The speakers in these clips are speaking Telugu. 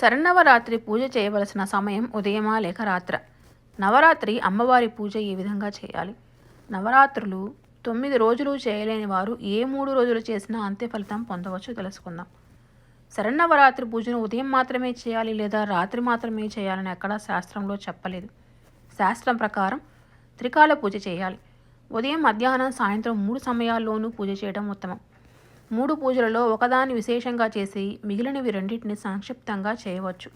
శరన్నవరాత్రి పూజ చేయవలసిన సమయం ఉదయమా లేక రాత్ర? నవరాత్రి అమ్మవారి పూజ ఈ విధంగా చేయాలి? నవరాత్రులు తొమ్మిది రోజులు చేయలేని వారు ఏ మూడు రోజులు చేసినా అంతే ఫలితం పొందవచ్చు తెలుసుకుందాం. శరన్నవరాత్రి పూజను ఉదయం మాత్రమే చేయాలి లేదా రాత్రి మాత్రమే చేయాలని ఎక్కడా శాస్త్రంలో చెప్పలేదు. శాస్త్రం ప్రకారం త్రికాల పూజ చేయాలి. ఉదయం మధ్యాహ్నం సాయంత్రం మూడు సమయాల్లోనూ పూజ చేయడం ఉత్తమం. మూడు పూజలలో ఒకదాన్ని విశేషంగా చేసి మిగిలినవి రెండింటిని సంక్షిప్తంగా చేయవచ్చు.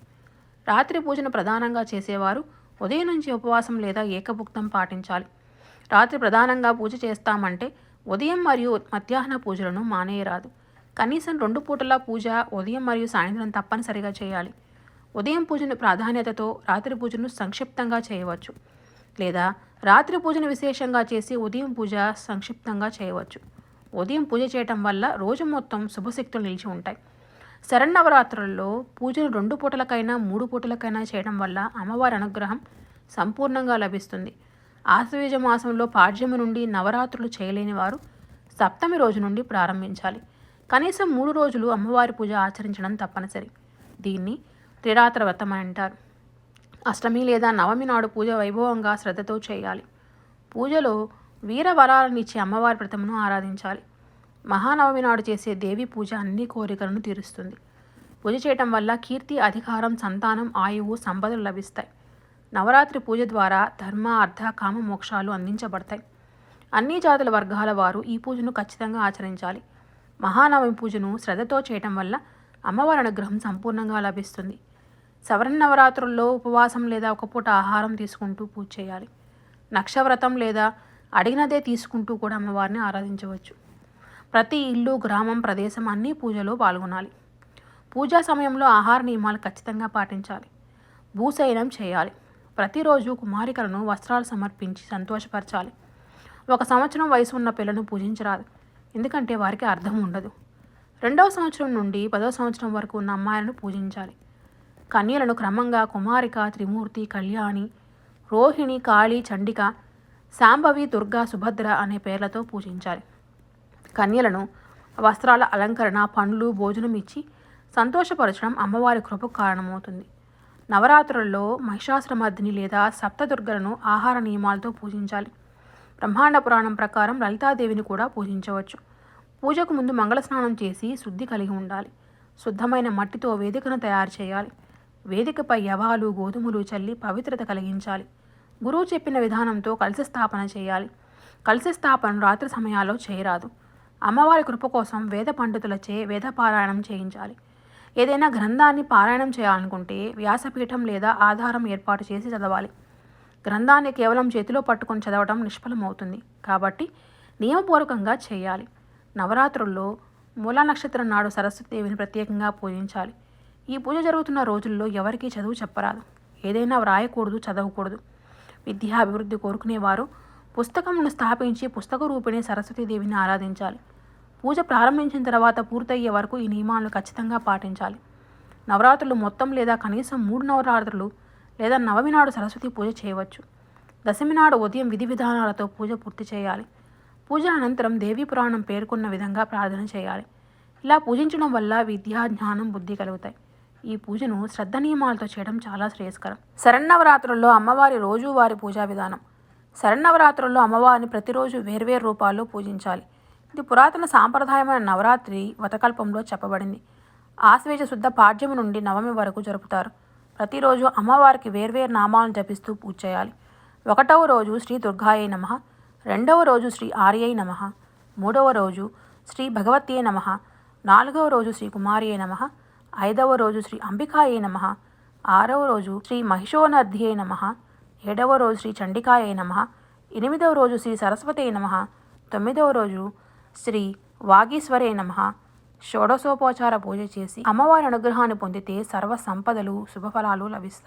రాత్రి పూజను ప్రధానంగా చేసేవారు ఉదయం నుంచి ఉపవాసం లేదా ఏకభుక్తం పాటించాలి. రాత్రి ప్రధానంగా పూజ చేస్తామంటే ఉదయం మరియు మధ్యాహ్న పూజలను మానేయరాదు. కనీసం రెండు పూటల పూజ ఉదయం మరియు సాయంత్రం తప్పనిసరిగా చేయాలి. ఉదయం పూజను ప్రాధాన్యతతో రాత్రి పూజను సంక్షిప్తంగా చేయవచ్చు. లేదా రాత్రి పూజను విశేషంగా చేసి ఉదయం పూజ సంక్షిప్తంగా చేయవచ్చు. ఉదయం పూజ చేయటం వల్ల రోజు మొత్తం శుభశక్తులు నిలిచి ఉంటాయి. శరన్నవరాత్రుల్లో పూజను రెండు పూటలకైనా మూడు పూటలకైనా చేయడం వల్ల అమ్మవారి అనుగ్రహం సంపూర్ణంగా లభిస్తుంది. ఆశ్వేజ మాసంలో పాడ్యము నుండి నవరాత్రులు చేయలేని వారు సప్తమి రోజు నుండి ప్రారంభించాలి. కనీసం మూడు రోజులు అమ్మవారి పూజ ఆచరించడం తప్పనిసరి. దీన్ని త్రిరాత్ర వ్రతం అని అంటారు. అష్టమి లేదా నవమి నాడు పూజ వైభవంగా శ్రద్ధతో చేయాలి. పూజలో వీర వరాలనిచ్చే అమ్మవారి వ్రతమును ఆరాధించాలి. మహానవమి నాడు చేసే దేవి పూజ అన్ని కోరికలను తీరుస్తుంది. పూజ చేయటం వల్ల కీర్తి అధికారం సంతానం ఆయువు సంపదలు లభిస్తాయి. నవరాత్రి పూజ ద్వారా ధర్మ అర్థ కామ మోక్షాలు అందించబడతాయి. అన్ని జాతుల వర్గాల వారు ఈ పూజను ఖచ్చితంగా ఆచరించాలి. మహానవమి పూజను శ్రద్ధతో చేయటం వల్ల అమ్మవారి అనుగ్రహం సంపూర్ణంగా లభిస్తుంది. సవరణ నవరాత్రుల్లో ఉపవాసం లేదా ఒక పూట ఆహారం తీసుకుంటూ పూజ చేయాలి. నక్షవ్రతం లేదా అడిగినదే తీసుకుంటూ కూడా అమ్మవారిని ఆరాధించవచ్చు. ప్రతి ఇల్లు గ్రామం ప్రదేశం అన్ని పూజలో పాల్గొనాలి. పూజా సమయంలో ఆహార నియమాలు ఖచ్చితంగా పాటించాలి. భూశయనం చేయాలి. ప్రతిరోజు కుమారికలను వస్త్రాలు సమర్పించి సంతోషపరచాలి. ఒక సంవత్సరం వయసు ఉన్న పిల్లను పూజించరాదు. ఎందుకంటే వారికి అర్థం ఉండదు. రెండవ సంవత్సరం నుండి పదవ సంవత్సరం వరకు ఉన్న అమ్మాయిలను పూజించాలి. కన్యలను క్రమంగా కుమారిక త్రిమూర్తి కళ్యాణి రోహిణి కాళీ చండిక శాంభవి దుర్గా సుభద్ర అనే పేర్లతో పూజించాలి. కన్యలను వస్త్రాల అలంకరణ పండ్లు భోజనం ఇచ్చి సంతోషపరచడం అమ్మవారి కృపకు కారణమవుతుంది. నవరాత్రుల్లో మహిషాసురమర్దిని లేదా సప్తదుర్గలను ఆహార నియమాలతో పూజించాలి. బ్రహ్మాండ పురాణం ప్రకారం లలితాదేవిని కూడా పూజించవచ్చు. పూజకు ముందు మంగళ స్నానం చేసి శుద్ధి కలిగి ఉండాలి. శుద్ధమైన మట్టితో వేదికను తయారు చేయాలి. వేదికపై యవాలు గోధుమలు చల్లి పవిత్రత కలిగించాలి. గురువు చెప్పిన విధానంతో కలిసి స్థాపన చేయాలి. కలిసి స్థాపన రాత్రి సమయాల్లో చేయరాదు. అమ్మవారి కృప కోసం వేద పండితులచే వేద పారాయణం చేయించాలి. ఏదైనా గ్రంథాన్ని పారాయణం చేయాలనుకుంటే వ్యాసపీఠం లేదా ఆధారం ఏర్పాటు చేసి చదవాలి. గ్రంథాన్ని కేవలం చేతిలో పట్టుకొని చదవడం నిష్ఫలమవుతుంది. కాబట్టి నియమపూర్వకంగా చేయాలి. నవరాత్రుల్లో మూలా నక్షత్రం నాడు సరస్వతీదేవిని ప్రత్యేకంగా పూజించాలి. ఈ పూజ జరుగుతున్న రోజుల్లో ఎవరికీ చదువు చెప్పరాదు. ఏదైనా వ్రాయకూడదు చదవకూడదు. విద్యా అభివృద్ధి కోరుకునేవారు పుస్తకమును స్థాపించి పుస్తక రూపిణి సరస్వతీదేవిని ఆరాధించాలి. పూజ ప్రారంభించిన తర్వాత పూర్తయ్యే వరకు ఈ నియమాలను ఖచ్చితంగా పాటించాలి. నవరాత్రులు మొత్తం లేదా కనీసం మూడు నవరాత్రులు లేదా నవమి నాడు సరస్వతి పూజ చేయవచ్చు. దశమి నాడు ఉదయం విధి విధానాలతో పూజ పూర్తి చేయాలి. పూజ అనంతరం దేవీ పురాణం పేర్కొన్న విధంగా ప్రార్థన చేయాలి. ఇలా పూజించడం వల్ల విద్య జ్ఞానం బుద్ధి కలుగుతాయి. ఈ పూజను శ్రద్ధ నియమాలతో చేయడం చాలా శ్రేయస్కరం. శరన్నవరాత్రుల్లో అమ్మవారి రోజువారి పూజా విధానం. శరన్నవరాత్రుల్లో అమ్మవారిని ప్రతిరోజు వేర్వేరు రూపాల్లో పూజించాలి. ఇది పురాతన సాంప్రదాయమైన నవరాత్రి వతకల్పంలో చెప్పబడింది. ఆశ్వేజ శుద్ధ పాడ్యము నుండి నవమి వరకు జరుపుతారు. ప్రతిరోజు అమ్మవారికి వేర్వేరు నామాలను జపిస్తూ పూజ చేయాలి. ఒకటవ రోజు శ్రీ దుర్గాయ నమ రెండవ రోజు శ్రీ ఆర్యై నమ మూడవ రోజు శ్రీ భగవత్యే నమ నాలుగవ రోజు శ్రీ కుమారియే నమ ఐదవ రోజు శ్రీ అంబికాయే నమ ఆరవ రోజు శ్రీ మహిషోనర్ధియే నమ ఏడవ రోజు శ్రీ చండికాయే నమ ఎనిమిదవ రోజు శ్రీ సరస్వతి నమ. తొమ్మిదవ రోజు శ్రీ వాగీశ్వరే నమ. షోడశోపచార పూజ చేసి అమ్మవారి అనుగ్రహాన్ని పొందితే సర్వ సంపదలు శుభఫలాలు లభిస్తాయి.